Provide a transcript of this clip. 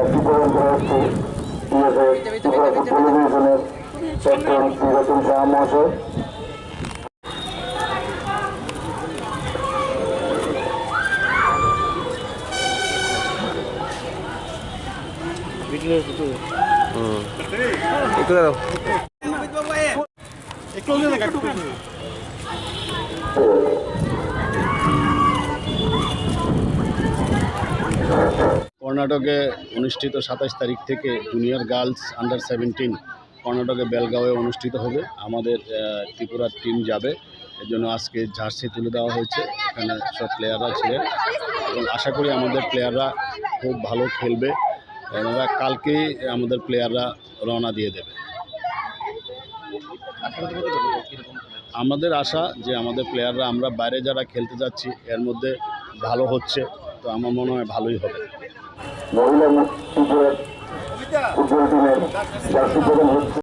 প্রদান করা হচ্ছে ত্রিপুরা ফুটবল ডিভিশনের ক্যাপ্টেন বিরতন শাহ মহাশয় একটু দাও কর্ণাটকে অনুষ্ঠিত সাতাশ তারিখ থেকে জুনিয়র গার্লস আন্ডার সেভেন্টিন কর্ণাটকে বেলগাঁওয়ে অনুষ্ঠিত হবে। আমাদের ত্রিপুরার টিম যাবে। এর জন্য আজকে জার্সি তুলে দেওয়া হয়েছে। এখানে সব প্লেয়াররা ছিলেন। এবং আশা করি আমাদের প্লেয়াররা খুব ভালো খেলবে। ওনারা কালকেই আমাদের প্লেয়াররা রওনা দিয়ে দেবে। আমাদের আশা যে আমাদের প্লেয়াররা আমরা বাইরে যারা খেলতে যাচ্ছি, এর মধ্যে ভালো হচ্ছে। তো আমার মনে হয় ভালোই হবে। মহিলা ত্রিপুরা ফুটবল টিমের জার্সি প্রদান হচ্ছে।